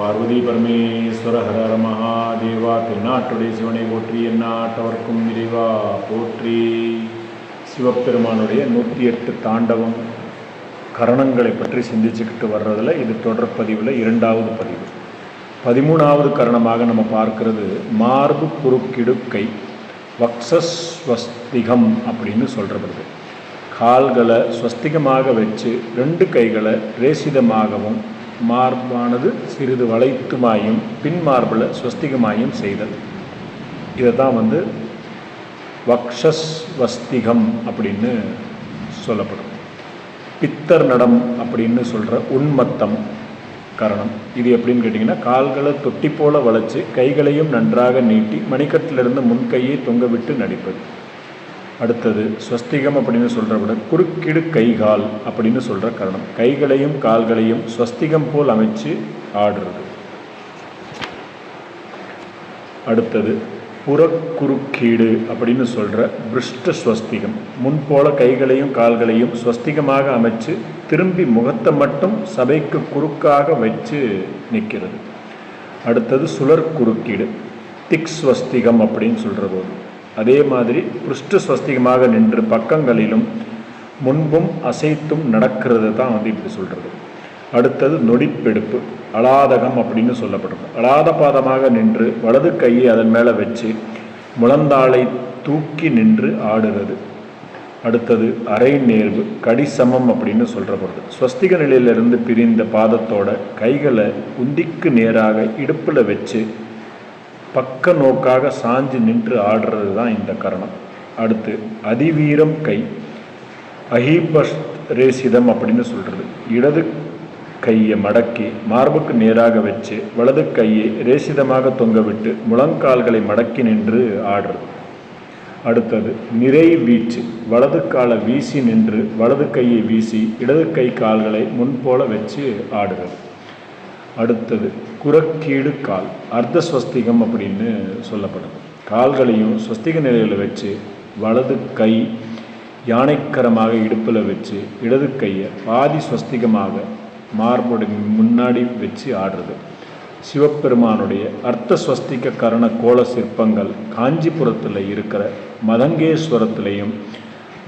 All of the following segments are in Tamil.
பார்வதி பரமேஸ்வர ஹரஹர மகாதேவா தென்னாட்டுடைய சிவனை போற்றி எந்நாட்டவர்க்கும் இறைவா போற்றி. சிவபெருமானுடைய நூற்றி எட்டு தாண்டவம் கரணங்களை பற்றி சிந்திச்சுக்கிட்டு வர்றதில் இது தொடர் பதிவில் இரண்டாவது பதிவு. பதிமூணாவது கரணமாக நம்ம பார்க்கிறது மார்பு குறுக்கிடுக்கை வக்ஷஸ்வஸ்திகம் அப்படின்னு சொல்கிறது கால்களை ஸ்வஸ்திகமாக வச்சு ரெண்டு கைகளை ரேசிதமாகவும் மார்பானது சிறிது வளைத்துமாயும் பின் மார்பில் ஸ்வஸ்திகமாயும் செய்தல் இதை தான் வந்து வக்ஷஸ்வஸ்திகம் அப்படின்னு சொல்லப்படும். பித்தர் நடம் அப்படின்னு சொல்கிற உன்மத்தம் கரணம். இது எப்படின்னு கேட்டிங்கன்னா கால்களை தொட்டி போல வளைச்சு கைகளையும் நன்றாக நீட்டி மணிக்கட்டிலிருந்து முன்கையை தொங்க விட்டு நடிப்பது. அடுத்தது ஸ்வஸ்திகம் அப்படின்னு சொல்கிற விட குறுக்கிடு கைகால் அப்படின்னு சொல்கிற கரணம். கைகளையும் கால்களையும் ஸ்வஸ்திகம் போல் அமைச்சு ஆடுறது. அடுத்தது புறக்குறுக்கீடு அப்படின்னு சொல்கிற பிருஷ்ட ஸ்வஸ்திகம். முன்போல கைகளையும் கால்களையும் ஸ்வஸ்திகமாக அமைச்சு திரும்பி முகத்தை மட்டும் சபைக்கு குறுக்காக வச்சு நிற்கிறது. அடுத்தது சுழற் குறுக்கீடு திக் ஸ்வஸ்திகம் அப்படின்னு சொல்கிற போது. அதே மாதிரி புருஷ்ட ஸ்வஸ்திகமாக நின்று பக்கங்களிலும் முன்பும் அசைத்தும் நடக்கிறது தான் வந்து இப்படி சொல்கிறது அடுத்தது நொடிப்பெடுப்பு அலாதகம் அப்படின்னு சொல்லப்படுறது அலாத பாதமாக நின்று வலது கையை அதன் மேலே வச்சு முழந்தாளை தூக்கி நின்று ஆடுறது. அடுத்தது அரை நேர்வு கடிசமம் அப்படின்னு சொல்கிறப்படுது ஸ்வஸ்திக நிலையிலிருந்து பிரிந்த பாதத்தோட கைகளை உந்திக்கு நேராக இடுப்பில் வச்சு பக்க நோக்காக சாஞ்சு நின்று ஆடுறது தான் இந்த கரணம். அடுத்து அதிவீரம் கை அஹீபஸ் ரேசிதம் அப்படின்னு சொல்கிறது இடது கையை மடக்கி மார்புக்கு நேராக வச்சு வலது கையை ரேசிதமாக தொங்க விட்டு முழங்கால்களை மடக்கி நின்று ஆடுறது. அடுத்தது நிறை வீச்சு வலது காலை வீசி நின்று வலது கையை வீசி இடது கை கால்களை முன்போல வச்சு ஆடுறது. அடுத்தது குரக்கீடு கால் அர்த்த ஸ்வஸ்திகம் அப்படின்னு சொல்லப்படுது. கால்களையும் ஸ்வஸ்திக நிலையில் வச்சு வலது கை யானைக்கரமாக இடுப்பில் வச்சு இடது கையை பாதி ஸ்வஸ்திகமாக மார்போட முன்னாடி வச்சு ஆடுறது. சிவபெருமானுடைய அர்த்த ஸ்வஸ்திக கரண கோல சிற்பங்கள் காஞ்சிபுரத்தில் இருக்கிற மதங்கேஸ்வரத்திலையும்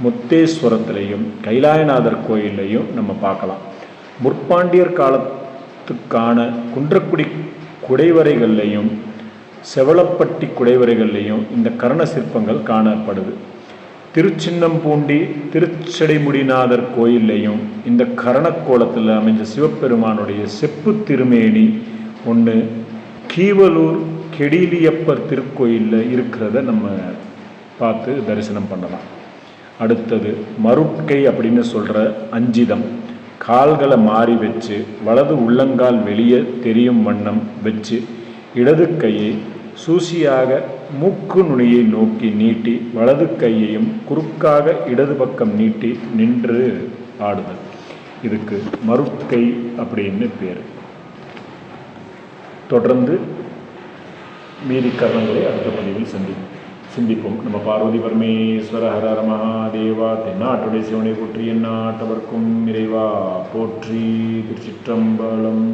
முத்தேஸ்வரத்திலையும் கைலாயநாதர் கோயிலையும் நம்ம பார்க்கலாம். முற்பாண்டியர் காலத்துக்கான குன்றக்குடி குடைவரைகள்லையும் செவலப்பட்டி குடைவரைகள்லையும் இந்த கரண சிற்பங்கள் காணப்படுது. திருச்சின்னம்பூண்டி திருச்சடைமுடிநாதர் கோயில்லையும் இந்த கரணக்கோலத்தில் அமைஞ்ச சிவபெருமானுடைய செப்பு திருமேனி ஒன்று கீவலூர் கெடிலியப்பர் திருக்கோயிலில் இருக்கிறத நம்ம பார்த்து தரிசனம் பண்ணலாம். அடுத்தது மருட்கை அப்படின்னு சொல்கிற அஞ்சிதம். கால்களை மாறி வச்சு வலது உள்ளங்கால் வெளியே தெரியும் வண்ணம் வச்சு இடது கையை சூசியாக மூக்கு நுனியை நோக்கி நீட்டி வலது கையையும் குறுக்காக இடது பக்கம் நீட்டி நின்று ஆடுதல். இதுக்கு மருட்கை அப்படின்னு பேர். தொடர்ந்து மீதி கரணங்களை அடுத்த பதிவில் சந்திப்போம். சிந்திப்போம். நம்ம பார்வதி பரமேஸ்வர ஹரர மகாதேவா தென்னாட்டுடைய சிவனை போற்றி எந்நாட்டவர்க்கும் இறைவா போற்றி திருச்சிற்றம்பலம்.